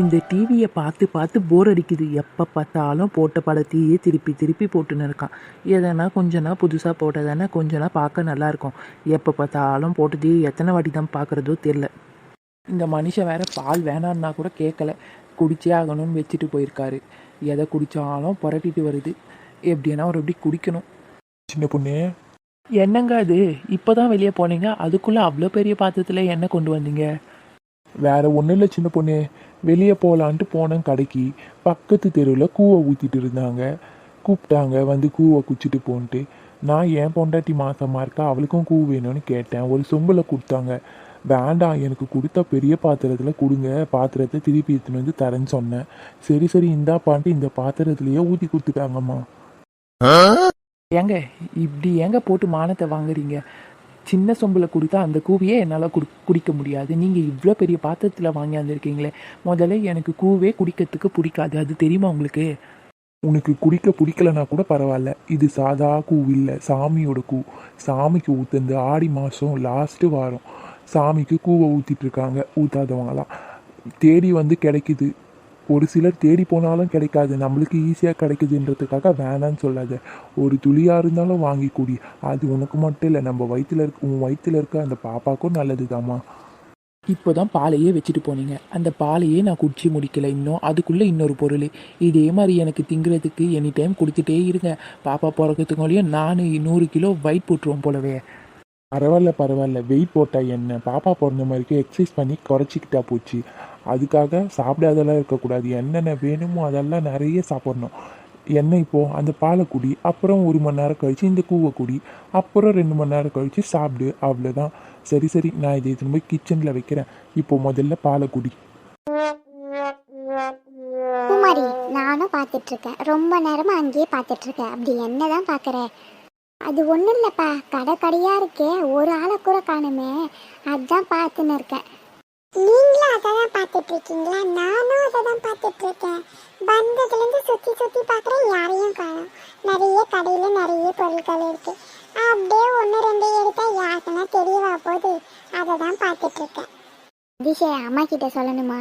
இந்த டிவியை பார்த்து பார்த்து போர் அடிக்குது. எப்போ பார்த்தாலும் போட்ட படத்தையே திருப்பி திருப்பி போட்டுன்னு இருக்கான். எதனா கொஞ்ச நாள் புதுசாக போட்டதானே கொஞ்ச நாள் பார்க்க நல்லாயிருக்கும் எப்போ பார்த்தாலும் போட்டதே எத்தனை வாட்டி தான் பார்க்குறதோ தெரில இந்த மனுஷன் வேற பால் வேணான்னா கூட கேட்கல. குடிச்சே ஆகணும்னு வச்சுட்டு போயிருக்காரு. எதை குடித்தாலும் புரட்டிட்டு வருது. எப்படின்னா ஒரு எப்படி குடிக்கணும்? சின்ன பொண்ணு. என்னங்க அது? இப்போ தான் வெளியே போனீங்க. அதுக்குள்ளே அவ்வளோ பெரிய பாத்திரத்தில் என்ன கொண்டு வந்தீங்க? வேற ஒன்றும் இல்லை சின்ன பொண்ணு. வெளியே போகலான்ட்டு போனேன் கடைக்கு. பக்கத்து தெருவில் கூவை ஊற்றிட்டு இருந்தாங்க. கூப்பிட்டாங்க வந்து கூவை குச்சிட்டு போன்ட்டு. நான் என் பொண்டாட்டி மாசமா இருக்கா? அவளுக்கும் கூ வேணும்னு கேட்டேன். ஒரு சொம்பில் கொடுத்தாங்க. வேண்டாம் எனக்கு கொடுத்த பெரிய பாத்திரத்தில் கொடுங்க. பாத்திரத்தை திருப்பி எடுத்துன்னு வந்து தரேன்னு சொன்னேன். சரி சரி இந்தா பான்ட்டு இந்த பாத்திரத்துலேயே ஊற்றி கொடுத்துட்டாங்கம்மா. ஏங்க இப்படி ஏங்க போட்டு மானத்தை வாங்குறீங்க? சின்ன சொம்பில் கொடுத்தா அந்த கூவையே என்னால் குடி குடிக்க முடியாது. நீங்கள் இவ்வளோ பெரிய பாத்திரத்தில் வாங்கி வந்திருக்கீங்களே. முதல்ல எனக்கு கூவே குடிக்கிறதுக்கு பிடிக்காது. அது தெரியுமா உங்களுக்கு? உனக்கு குடிக்க பிடிக்கலனா கூட பரவாயில்ல. இது சாதா கூ இல்லை சாமியோட கூ. சாமிக்கு ஊற்றுந்து ஆடி மாதம் லாஸ்ட்டு வாரம். சாமிக்கு கூவை ஊற்றிட்டுருக்காங்க ஊற்றாதவங்களாம் தேடி வந்து கிடைக்குது. ஒரு சிலர் தேடி போனாலும் கிடைக்காது. நம்மளுக்கு ஈஸியாக கிடைக்குதுன்றதுக்காக வேணான்னு சொல்லாத. ஒரு துளியாக இருந்தாலும் வாங்கி குடி. அது உனக்கு மட்டும் இல்லை நம்ம வயிற்றுல இருக்க உன் வயிற்றுல இருக்க அந்த பாப்பாக்கும் நல்லதுதாம்மா. இப்போ தான் பாலையே வச்சுட்டு போனீங்க. அந்த பாலையே நான் குடிச்சு முடிக்கல. இன்னும் அதுக்குள்ளே இன்னொரு பொருள். இதே மாதிரி எனக்கு திங்கிறதுக்கு எனி டைம் கொடுத்துட்டே இருங்க. பாப்பா பிறக்கிறதுக்குள்ளேயும் நான் நூறு கிலோ வெயிட் போட்டுருவோம் போலவே. பரவாயில்ல பரவாயில்ல. வெயிட் போட்டா என்ன? பாப்பா பிறந்த மாதிரிக்கு எக்ஸசைஸ் பண்ணி குறைச்சிக்கிட்டா போச்சு. அதுக்காக சாப்பிடாதெல்லாம் இருக்கக்கூடாது. என்னென்ன வேணுமோ அதெல்லாம் நிறைய சாப்பிட்ணும். என்ன இப்போ அந்த பாலை குடி அப்புறம் ஒரு மணி நேரம் கழிச்சு இந்த கூவை குடி அப்புறம் ரெண்டு மணி நேரம் கழிச்சு சாப்பிடு அவ்வளோதான் சரி சரி நான் இதை திரும்ப கிச்சனில் வைக்கிறேன். இப்போ முதல்ல பாலை குடி. குமாரி நானும் பார்த்துட்டு இருக்கேன் ரொம்ப நேரமா அங்கேயே பார்த்துட்டு இருக்கேன் அப்படி என்னதான் பார்க்குற? அது ஒன்றும் இல்லைப்பா. கடை கடையா இருக்கே. ஒரு ஆளை கூட காணுமே. அதான் பார்த்துன்னு இருக்கேன். நீங்களும் அதை தான் பார்த்துட்டு இருக்கீங்களா நானும் அதை தான் பார்த்துட்டு இருக்கேன் வந்ததுலேருந்து சுற்றி சுற்றி பார்க்குறேன் யாரையும் காணும். நிறைய கடையில் நிறைய பொருட்கள் இருக்கு. அப்படியே ஒன்று ரெண்டு எடுத்தா யாருக்குன்னா தெரியவா போகுது அதை தான் பார்த்துட்டு இருக்கேன் திஷே அம்மா கிட்ட சொல்லணுமா?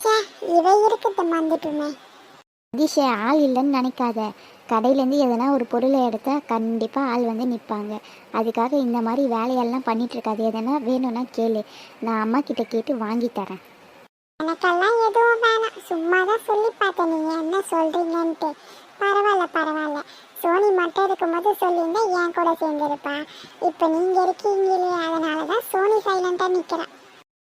ச்சே இவ இருக்கட்டும் வந்துட்டுமே. திஷே ஆள் இல்லைன்னு நினைக்காத. கடையிலேருந்து எதனா ஒரு பொருளை எடுத்தால் கண்டிப்பாக ஆள் வந்து நிற்பாங்க அதுக்காக இந்த மாதிரி வேலையெல்லாம் பண்ணிகிட்ருக்காது எதனா வேணும்னா கேளு. நான் அம்மா கிட்ட கேட்டு வாங்கி தரேன். எனக்கெல்லாம் எதுவும் வேணாம். சும்மா தான் சொல்லி பார்த்தேன். நீங்கள் என்ன சொல்கிறீங்கன்ட்டு பரவாயில்ல பரவாயில்ல. சோனி மட்டும் இருக்கும்போது சொல்லியிருந்தா என் கூட சேர்ந்துருப்பா. இப்போ நீங்கள் இருக்கீங்களே அதனால தான் சோனி சைலண்ட்டாக நிற்கிறேன்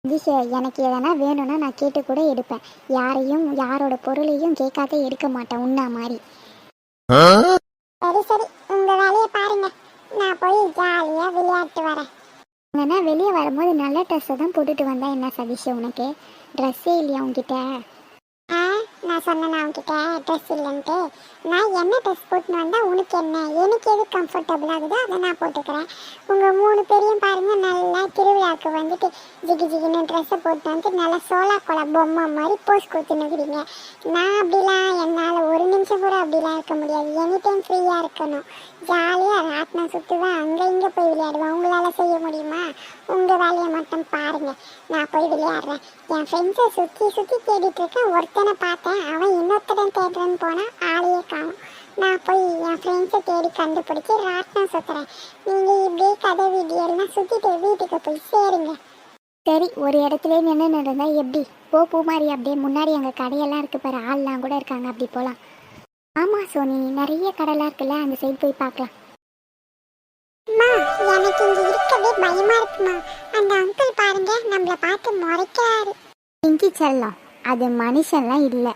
திஷே எனக்கு எதனா வேணும்னா நான் கேட்டு கூட எடுப்பேன். யாரையும் யாரோட பொருளையும் கேட்காத எடுக்க மாட்டேன் உன்னா மாதிரி. சரி சரி. உங்க வேலையை பாருங்க. நான் போய் ஜாலியா விளையாட்டு வரேன். ஏன்னா வெளியே வரும்போது நல்ல ட்ரெஸ்ஸை தான் போட்டுட்டு வந்தா என்ன சதீஷ் உனக்கு? ட்ரெஸ்ஸே இல்லையா உன்கிட்ட? ஆ நான் சொன்னேன் உன்கிட்ட ட்ரெஸ் இல்லைன்ட்டு. நான் என்ன ட்ரெஸ் போட்டுன்னு வந்தால் உனக்கு என்ன? எனக்கு எது கம்ஃபர்டபுள் ஆகுதோ அதை நான் போட்டுக்கிறேன். உங்கள் மூணு பேரையும் பாருங்கள் நல்லா திருவிழாவுக்கு வந்துட்டு ஜிகி ஜிகின்னு ட்ரெஸ்ஸை போட்டு வந்துட்டு நல்லா சோளா கோலா பொம்மை மாதிரி போஸ்ட் கொடுத்துன்னுக்குறீங்க நான் அப்படிலாம் என்னால் ஒரு நிமிஷம் கூட அப்படிலாம் இருக்க முடியாது. எனி டைம் ஃப்ரீயாக இருக்கணும். ஜாலியாக ராட்டினம் சுற்றுவேன் அங்கே இங்கே போய் விளையாடுவேன் உங்களால் செய்ய முடியுமா? உங்கள் வேலையை மட்டும் பாருங்கள் நான் போய் விளையாடுறேன். என் ஃப்ரெண்ட்ஸை சுற்றி சுற்றி தேடிட்டுருக்கேன் ஒருத்தனை பார்த்தேன் அவன் இன்னொருத்தடன் தேடுறேன்னு போனால் ஆளையே காணும். நான் போய் என் ஃப்ரெண்ட்ஸை தேடி கண்டுபிடிச்சி ராட்டினம் சுற்றுறேன் நீங்கள் இப்படியே கதை வீடியோலாம் சுற்றிட்டு வீட்டுக்கு போய் சேருங்க. சரி ஒரு இடத்துல நின்று இருந்தா எப்படி? போ பூமாரி அப்படியே முன்னாடி அங்கே கடையெல்லாம் இருக்கு பாரு. ஆள்லாம் கூட இருக்காங்க. அப்படி போகலாம் ஆமாம் சோனி நிறைய கடைலாம் இருக்குல்ல. அந்த சைடு போய் பார்க்கலாம். எனக்கு இங்க இருக்கவே பயமா இருக்குமா? அந்த அங்கிள் பாருங்க நம்மள பார்த்து முறைக்கிறாரு. பிங்கி செல்லம் அது மனுஷன்லாம் இல்லை.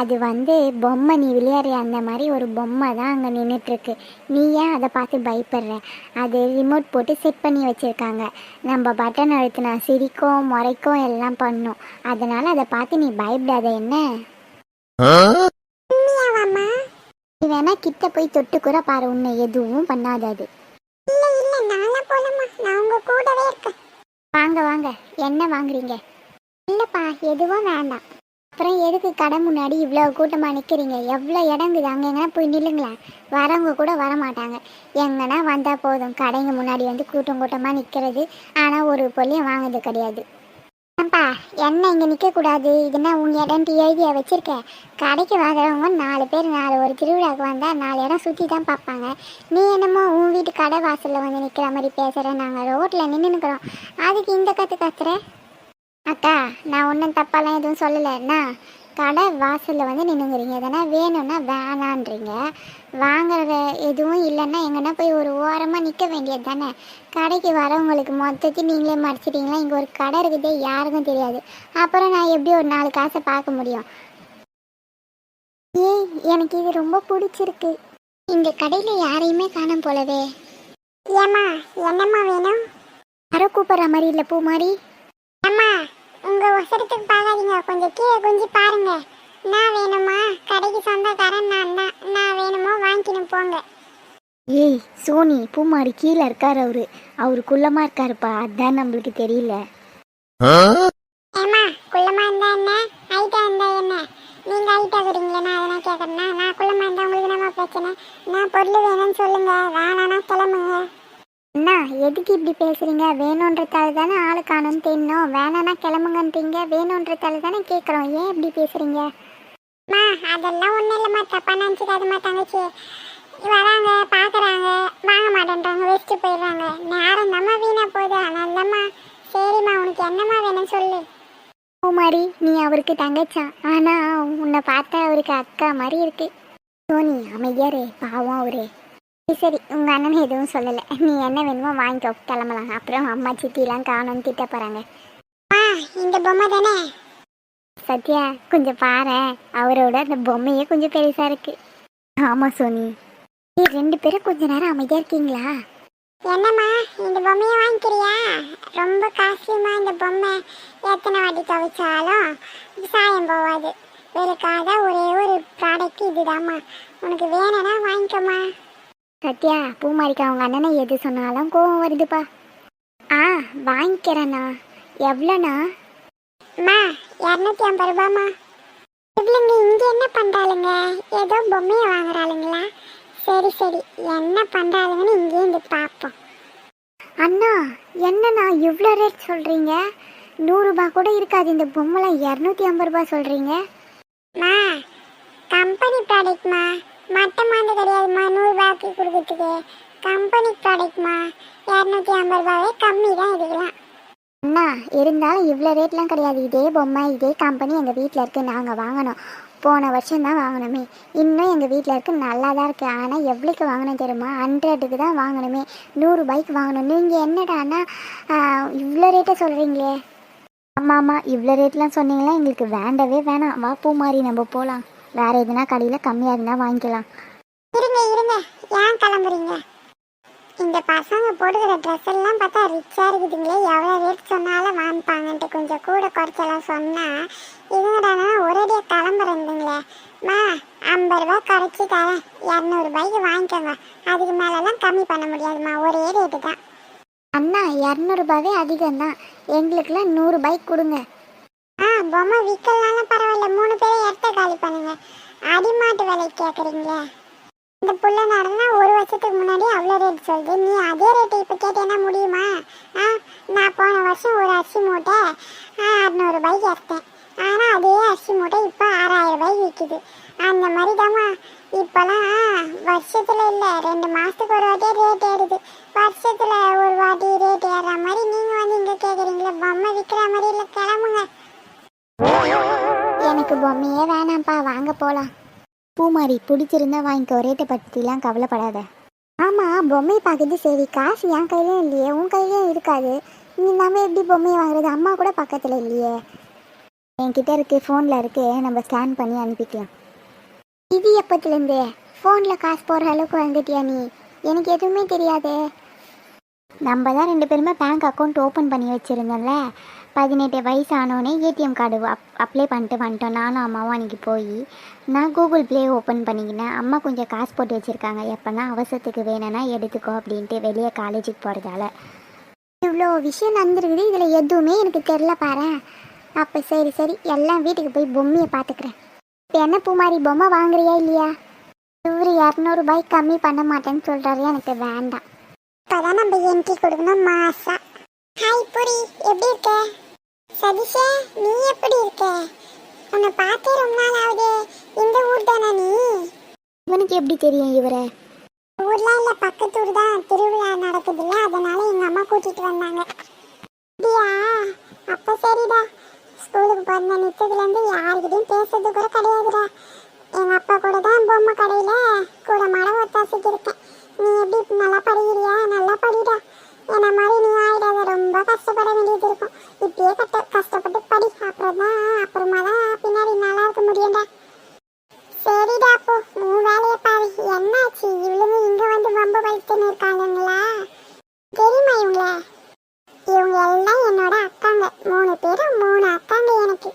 அது வந்து பொம்மை நீ விளையாடுற அந்த மாதிரி ஒரு பொம்மை தான் அங்கே நின்றுட்டுருக்கு நீ ஏன் அதை பார்த்து பயப்படுற? அது ரிமோட் போட்டு செட் பண்ணி வச்சுருக்காங்க. நம்ம பட்டன் அழுத்தினா சிரிக்கும் முறைக்கும் எல்லாம் பண்ணும். அதனால் அதை பார்த்து நீ பயப்படாத என்ன? நீ வேணா கிட்ட போய் தொட்டு கூட பாரு உன்னை எதுவும் பண்ணாது அது. இல்ல இல்ல நான்லாம் போலமா நான் உங்க கூடவே இருக்கேன். வாங்க வாங்க. என்ன வாங்குறீங்க? இல்லைப்பா எதுவும் வேண்டாம். அப்புறம் எதுக்கு கடை முன்னாடி இவ்வளோ கூட்டமாக நிற்கிறீங்க எவ்வளோ இடங்குது அங்கே எங்கன்னா போய் நில்லுங்களேன் வரவங்க கூட வர மாட்டாங்க எங்கன்னா வந்தால் போதும். கடைங்க முன்னாடி வந்து கூட்டம் கூட்டமாக நிற்கிறது ஆனால் ஒரு பொருளையும் வாங்குறது கிடையாது. ஏன்பா என்ன இங்கே நிற்கக்கூடாது இதுனா உங்கள் இடம்ட்டு எழுதியா வச்சுருக்கேன் கடைக்கு வாங்குறவங்க நாலு பேர் நாலு ஒரு திருவிழாவுக்கு வந்தால் நாலு இடம் சுற்றி தான் பார்ப்பாங்க. நீ என்னமோ உன் வீட்டு கடை வாசலில் வந்து நிற்கிற மாதிரி பேசுகிற நாங்கள் ரோட்டில் நின்று நிற்கிறோம் அதுக்கு இந்த கற்று கத்துற? அக்கா நான் ஒன்றும் தப்பாலாம் எதுவும் சொல்லலைண்ணா கடை வாசலில் வந்து நின்றுங்கிறீங்க எதனா வேணும்னா வேணான்றீங்க. வாங்குற எதுவும் இல்லைன்னா எங்கன்னா போய் ஒரு ஓரமாக நிற்க வேண்டியது தானே? கடைக்கு வரவங்களுக்கு மொத்தத்தையும் நீங்களே மறைச்சிட்டீங்களா இங்கே ஒரு கடை இருக்குதே யாருக்கும் தெரியாது. அப்புறம் நான் எப்படி ஒரு நாலு காசை பார்க்க முடியும்? ஏய் எனக்கு இது ரொம்ப பிடிச்சிருக்கு. இந்த கடையில் யாரையுமே காணும் போலவே. ஏம்மா என்னம்மா வேணும்? யாரோ கூப்பிட்ற மாதிரி இல்லை பூ மாதிரி. அம்மா உங்க ஒசரத்துக்கு பார்க்காதீங்க கொஞ்சம் கீழே குஞ்சு பாருங்க. நான் வேணுமா? கடைக்கு சொந்தக்காரன் நான் தான். நான் வேணுமோ வாங்கிக்கணும் போங்க. ஏய் சோனி பூமாரி கீழே இருக்காரு அவரு. அவரு குள்ளமா இருக்காருப்பா. அதான் நம்மளுக்கு தெரியல. ஏமா குள்ளமா இருந்தா என்ன? ஹைட்டா இருந்தா என்ன? நீங்க ஹைட்டா இருக்கிறீங்களா நான் அதனா கேட்கறேன்னா நான் குள்ளமா இருந்தா உங்களுக்கு என்னமா பிரச்சனை? நான் பொருள் வேணும்னு சொல்லுங்க. வேணானா கிளம்புங்க. அண்ணா எதுக்கு இப்படி பேசுறீங்க? வேணுன்றதால தானே ஆளு காணும்னு தெரியணும் வேணானா கிளம்புங்கன்றீங்க. வேணுன்றதால தானே கேட்குறோம் ஏன் இப்படி பேசுறீங்க? அம்மா அதெல்லாம் ஒன்றும் இல்லைம்மா. தப்பா நினச்சிக்காதுமா தங்கச்சி. வராங்க பார்க்குறாங்க வாங்க மாட்டேன்றாங்க. வச்சுட்டு போயிடுறாங்க. நேரம் தாம்மா வீணாக போகுது. அதனால தாம்மா. சரிம்மா உனக்கு என்னம்மா வேணும் சொல்லு. பூமாரி நீ அவருக்கு தங்கச்சான். ஆனால் உன்னை பார்த்தா அவருக்கு அக்கா மாதிரி இருக்கு. சோனி அமைதியாரு பாவம் அவரு. சரி, சரி உங்க அண்ணன் எதுவும் சொல்லல. நீ என்ன வேணுமோ வாங்கிக்கோ கிளம்பலாம். அப்புறம் அம்மா சித்திலாம் காணும்னு திட்ட போறாங்க. இந்த பொம்மை தானே? சத்யா கொஞ்சம் பாரு. அவரோட அந்த பொம்மையே கொஞ்சம் பெருசா இருக்கு. ஆமா சோனி. நீ ரெண்டு பேரும் கொஞ்ச நேரம் அமைதியா இருக்கீங்களா? என்னம்மா இந்த பொம்மையை வாங்கிக்கிறியா? ரொம்ப காஸ்ட்லிமா இந்த பொம்மை. எத்தனை வாட்டி துவைச்சாலும் சாயம் போகாது. வெறுக்காத ஒரே ஒரு ப்ராடக்ட் இதுதாம்மா. உனக்கு வேணும்னா வாங்கிக்கோமா சத்யா பூமாரிக்கு அவங்க அண்ணனை எது சொன்னாலும் கோவம் வருதுப்பா. ஆ வாங்கிக்கிறேண்ணா. எவ்வளோண்ணா? அம்மா இரநூத்தி ஐம்பது ரூபாம்மா. இவ்வளோங்க இங்கே என்ன பண்ணுறாளுங்க ஏதோ பொம்மையை வாங்குறாளுங்களா? சரி சரி. என்ன பண்ணுறாளுங்கன்னு இங்கேருந்து பார்ப்போம். அண்ணா என்னண்ணா இவ்வளோ ரேட் சொல்கிறீங்க நூறுரூபா கூட இருக்காது. இந்த பொம்மைலாம் இரநூத்தி ஐம்பது ரூபா சொல்கிறீங்க மா கம்பெனி ப்ராடக்ட்மா மற்ற மாந்து கிடையாதுமா நூறுரூபாய்க்கு கொடுக்கறதுக்கு. கம்பெனி ப்ராடக்ட்மா இரநூத்தி ஐம்பது ரூபாவே கம்மி தான் இதுக்கெல்லாம். அண்ணா இருந்தாலும் இவ்வளோ ரேட்லாம் கிடையாது. இதே பொம்மை இதே கம்பெனி எங்கள் வீட்டில் இருக்குது நாங்கள் வாங்கினோம் போன வருஷம் தான் வாங்கினோமே இன்னும் எங்கள் வீட்டில் இருக்குது நல்லா தான் இருக்குது ஆனால் எவ்வளோக்கு வாங்கினோம் தெரியுமா? ஹண்ட்ரடுக்கு தான் வாங்கணுமே. நூறுரூபாய்க்கு வாங்கணும். நீங்கள் என்னடான்னா இவ்வளோ ரேட்டை சொல்கிறீங்களே ஆமாம் ஆமாம் இவ்வளோ ரேட்லாம் சொன்னீங்களா எங்களுக்கு வேண்டவே வேணாம். வா பூ மாதிரி நம்ம போகலாம் வேற எதுனா கடையில் கம்மியாக இருந்தால் வாங்கிக்கலாம். இருங்க இருங்க. ஏன் கிளம்புறீங்க? இந்த பசங்க போட்டுக்கிற ட்ரெஸ் எல்லாம் பார்த்தா ரிச்சாக இருக்குதுங்களே. எவ்வளோ ரேட் சொன்னாலும் வாங்கிப்பாங்கன்ட்டு கொஞ்சம் கூட குறைச்சலாம் சொன்னால் இதுங்கடானா ஒரேடியாக கிளம்புறதுங்களே மா ஐம்பது ரூபா குறைச்சி தரேன். இரநூறுபாய்க்கு வாங்கிக்கோங்க. அதுக்கு மேலெல்லாம் கம்மி பண்ண முடியாதும்மா. ஒரே ரேட்டு தான். அண்ணா இரநூறுபாவே அதிகம் தான் எங்களுக்குலாம் நூறுபாய்க்கு கொடுங்க. பொம்மை விற்கலாம் பரவாயில்ல. மூணு பேரும் இடத்த காலி பண்ணுங்க. அடிமாட்டு விலை கேட்குறீங்களே இந்த புள்ள நடந்தா ஒரு வருஷத்துக்கு முன்னாடி அவ்வளோ ரேட் சொல்லுது. நீ அதே ரேட்டு இப்போ கேட்டேன்னா முடியுமா? ஆ நான் போன வருஷம் ஒரு அரிசி மூட்டை அறநூறுபாய்க்கு எடுத்தேன். ஆனால் அதே அரிசி மூட்டை இப்போ ஆறாயிரம் ரூபாய்க்கு விற்கிது அந்த மாதிரி தாம்மா இப்போலாம் வருஷத்தில் இல்லை ரெண்டு மாதத்துக்கு ஒரு வாட்டி ரேட் ஏறுது. வருஷத்தில் ஒரு வாட்டி ரேட் ஏறுற மாதிரி நீங்கள் வந்து இங்கே கேட்குறீங்களே பொம்மை விற்கிற மாதிரி இல்லை கிளம்புங்க. எனக்கு பொம்மையே வேணாம்ப்பா வாங்க போகலாம் பூமாரி பிடிச்சிருந்தா வாங்கிக்கோ ரேட்டை பற்றிலாம் கவலைப்படாத. ஆமாம் பொம்மை பார்க்குறது சரி. காசு என் கையிலும் இல்லையே உன் கையிலும் இருக்காது. நீ நம்ம எப்படி பொம்மையை வாங்குறது? அம்மா கூட பக்கத்தில் இல்லையே. என்கிட்ட இருக்கு ஃபோனில் இருக்கு. நம்ம ஸ்கேன் பண்ணி அனுப்பிக்கலாம். இது எப்பத்துலேருந்து? ஃபோனில் காசு போடுற அளவுக்கு வந்துட்டியா நீ? எனக்கு எதுவுமே தெரியாதே. நம்ம தான் ரெண்டு பேருமே பேங்க் அக்கௌண்ட் ஓப்பன் பண்ணி வச்சுருந்தோம்ல. பதினெட்டு வயசு ஆனோடனே ஏடிஎம் கார்டு அப் அப்ளை பண்ணிட்டு வந்துட்டோம். நானும் அம்மாவும் அன்றைக்கி போய் நான் கூகுள் ப்ளே ஓப்பன் பண்ணிக்கினேன். அம்மா கொஞ்சம் காசு போட்டு வச்சுருக்காங்க. எப்போனா அவசரத்துக்கு வேணும்னா எடுத்துக்கோ அப்படின்ட்டு வெளியே காலேஜுக்கு போகிறதால இவ்வளோ விஷயம் நடந்துருக்குது. இதில் எதுவுமே எனக்கு தெரில பாரு அப்போ சரி சரி. எல்லாம் வீட்டுக்கு போய் பொம்மையை பார்த்துக்கிறேன். இப்போ என்ன பூமாரி பொம்மை வாங்குறியா இல்லையா? இவர் இரநூறுபாய் கம்மி பண்ண மாட்டேன்னு சொல்கிறாரு எனக்கு வேண்டாம். இப்போதான் நம்ம என்ட்ரி கொடுக்கணும் மாசா ஹாய் புரி. எப்படி இருக்க? சதீஷே நீ எப்படி இருக்க? உன்னை பார்த்தே ரொம்ப நாள் ஆகுது. இந்த ஊர் தானே நீ? இவனுக்கு எப்படி தெரியும் இவரை? ஊர்ல இல்ல பக்கத்து ஊர் தான். திருவிழா நடக்குதுல்ல அதனால எங்க அம்மா கூட்டிட்டு வந்தாங்க. அப்படியா? அப்ப சரிடா. ஸ்கூலுக்கு பிறந்த நிச்சயத்துல இருந்து யாருக்கிட்டையும் பேசுறது கூட கிடையாதுடா. எங்க அப்பா கூட தான் பொம்மை கடையில கூட மாட ஒத்தாசிக்கு இருக்கேன். நீ எப்படி நல்லா படிக்கிறியா? நல்லா படிடா. என்ன மாதிரி நீ ஆயிடாத ரொம்ப கஷ்டப்பட வேண்டியது இருக்கும். இப்படியே கட்ட கஷ்டப்பட்டு படி அப்புறம் தான் அப்புறமா தான் பின்னாடி நல்லா இருக்க முடியும்டா. சரிடா போ உன் வேலையை பாரு. என்னாச்சு? இவளுங்க இங்க வந்து வம்பு வலித்துன்னு இருக்காங்களா தெரியுமா இவங்கள? இவங்க எல்லாம் என்னோட அக்காங்க. மூணு பேரும் மூணு அக்காங்க எனக்கு.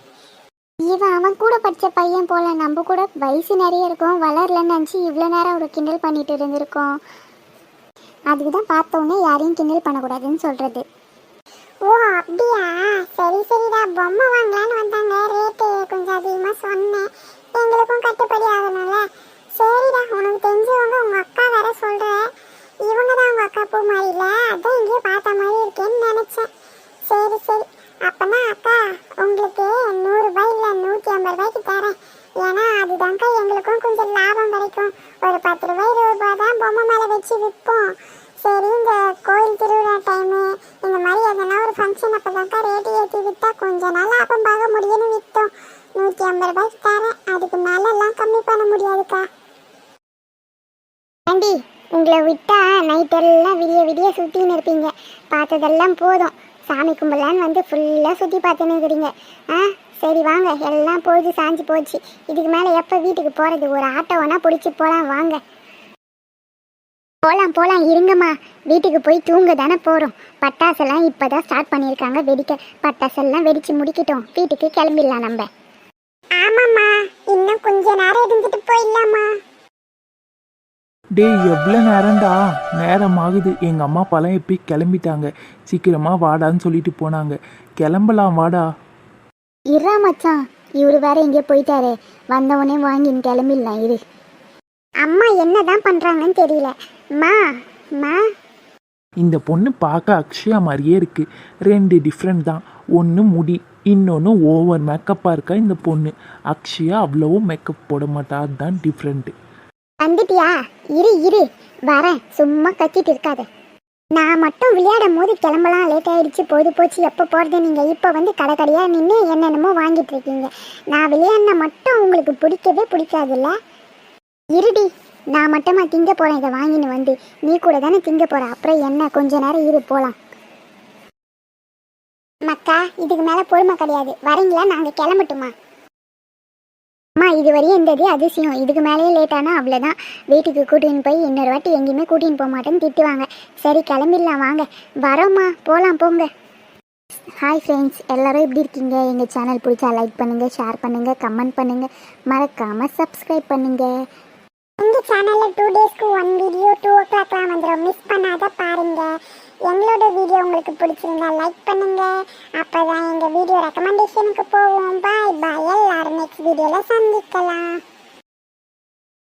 இவன் அவன் கூட படிச்ச பையன் போல நம்ம கூட வயசு நிறைய இருக்கும். வளரலன்னு நினச்சி இவ்வளோ நேரம் ஒரு கிண்டல் பண்ணிட்டு இருந்திருக்கோம். அதுக்கு தான் பார்த்தோன்னே யாரையும் கிண்டல் பண்ணக்கூடாதுன்னு சொல்றது. ஓ அப்படியா? சரி சரிடா. பொம்மை வாங்கலான்னு வந்தாங்க. ரேட்டு கொஞ்சம் அதிகமாக சொன்னேன். எங்களுக்கும் கட்டுப்படி ஆகணும்ல. சரிடா உனக்கு தெரிஞ்சவங்க உங்க அக்கா வேற சொல்ற இவங்க தான் உங்க அக்கா பூ மாதிரில அதான் எங்கேயோ பார்த்த மாதிரி இருக்கேன்னு நினைச்சேன். சரி சரி. அப்பனா அக்கா உங்களுக்கு நூறுரூபாய் இல்லை நூற்றி ஐம்பது ரூபாய்க்கு தரேன். ஏன்னா அதுதான்க்கா எங்களுக்கும் கொஞ்சம் லாபம் கிடைக்கும். ஒரு பத்து ரூபாய் இருபது ரூபாய் தான் பொம்மை மேலே வச்சு விற்போம். சரி இந்த கோயில் திருவிழா டைமு இந்த மாதிரி எதனா ஒரு ஃபங்க்ஷன் அப்போ தான்க்கா ரேட்டு ஏற்றி விற்றா கொஞ்சம் நாள் லாபம் பார்க்க முடியும்னு விற்றோம் நூற்றி ஐம்பது ரூபாய்க்கு தரேன். அதுக்கு மேலே எல்லாம் கம்மி பண்ண முடியாதுக்கா. ஆண்டி உங்களை விட்டா நைட்டெல்லாம் விடிய விடிய சுற்றின்னு இருப்பீங்க. பார்த்ததெல்லாம் போதும். சாமி கும்பலான்னு வந்து ஃபுல்லாக சுற்றி பார்த்துன்னு இருக்கிறீங்க. ஆ? சரி வாங்க எல்லாம் பொழுது சாஞ்சு போச்சு. இதுக்கு மேலே எப்போ வீட்டுக்கு போகிறது ஒரு ஆட்டோ வேணால் பிடிச்சி போகலாம் வாங்க. போகலாம் போகலாம் இருங்கம்மா. வீட்டுக்கு போய் தூங்க தானே போகிறோம் பட்டாசெல்லாம் இப்போ தான் ஸ்டார்ட் பண்ணியிருக்காங்க வெடிக்க. பட்டாசெல்லாம் வெடித்து முடிக்கட்டும். வீட்டுக்கு கிளம்பிடலாம் நம்ம. ஆமாம்மா. இன்னும் கொஞ்ச நேரம் இருந்துட்டு போயிடலாமா டேய் எவ்வளோ நேரம்டா? நேரம் ஆகுது. எங்கள் அம்மா அப்பாலாம் எப்பி கிளம்பிட்டாங்க. சீக்கிரமாக வாடான்னு சொல்லிட்டு போனாங்க. கிளம்பலாம் வாடா. இருறா மச்சான் இவரு வேற எங்கேயோ போயிட்டாரு. வந்தவொடனே வாங்கின்னு கிளம்பிடலாம் இரு. அம்மா என்னதான் பண்றாங்கன்னு தெரியல. மா மா. இந்த பொண்ணு பார்க்க அக்ஷயா மாதிரியே இருக்கு. ரெண்டு டிஃப்ரெண்ட் தான். ஒன்று முடி இன்னொன்று ஓவர் மேக்கப்பாக இருக்கா இந்த பொண்ணு. அக்ஷயா அவ்வளவும் மேக்கப் போட மாட்டா அதுதான் டிஃப்ரெண்ட்டு வந்துட்டியா இரு இரு. வரேன். சும்மா கத்திட்டு இருக்காத. நான் மட்டும் விளையாடும் போது கிளம்பலாம் லேட் ஆயிடுச்சு போது போச்சு எப்போ போகிறது நீங்கள் இப்போ வந்து கடை கடையாக நின்று என்னென்னமோ வாங்கிட்டு இருக்கீங்க. நான் விளையாடின மட்டும் உங்களுக்கு பிடிக்கவே பிடிக்காதுல்ல? இருடி நான் மட்டுமா திங்க போகிறேன் இதை வாங்கின்னு வந்து. நீ கூட தானே திங்க போகிற அப்புறம் என்ன? கொஞ்ச நேரம் இரு போகலாம் மக்கா இதுக்கு மேலே பொறுமை கிடையாது. வரீங்களா? நாங்கள் கிளம்பட்டுமா? அம்மா இது வரையும் இருந்தது அதிசயம். இதுக்கு மேலேயே லேட் ஆனால் அவ்வளோதான் வீட்டுக்கு கூட்டின்னு போய் இன்னொரு வாட்டி எங்கேயுமே கூட்டின்னு போக மாட்டேன்னு திட்டுவாங்க. சரி கிளம்பிடலாம் வாங்க. வரோம்மா போகலாம் போங்க. ஹாய் ஃப்ரெண்ட்ஸ் எல்லோரும் எப்படி இருக்கீங்க? எங்கள் சேனல் பிடிச்சா லைக் பண்ணுங்கள் ஷேர் பண்ணுங்கள் கமெண்ட் பண்ணுங்கள் மறக்காமல் சப்ஸ்கிரைப் பண்ணுங்கள் எங்கள் சேனலில் டூ டேஸ்க்கு ஒன் வீடியோ டூ ஓ கிளாக்லாம் வந்துடும் மிஸ் பண்ணாத பாருங்க. எங்களோட வீடியோ உங்களுக்கு பிடிச்சிருந்தா லைக் பண்ணுங்க. அப்போ தான் எங்கள் வீடியோ ரெக்கமெண்டேஷனுக்கு போவோம். பாய் பாய் எல்லாரும் நெக்ஸ்ட் வீடியோவில் சந்திக்கலாம்.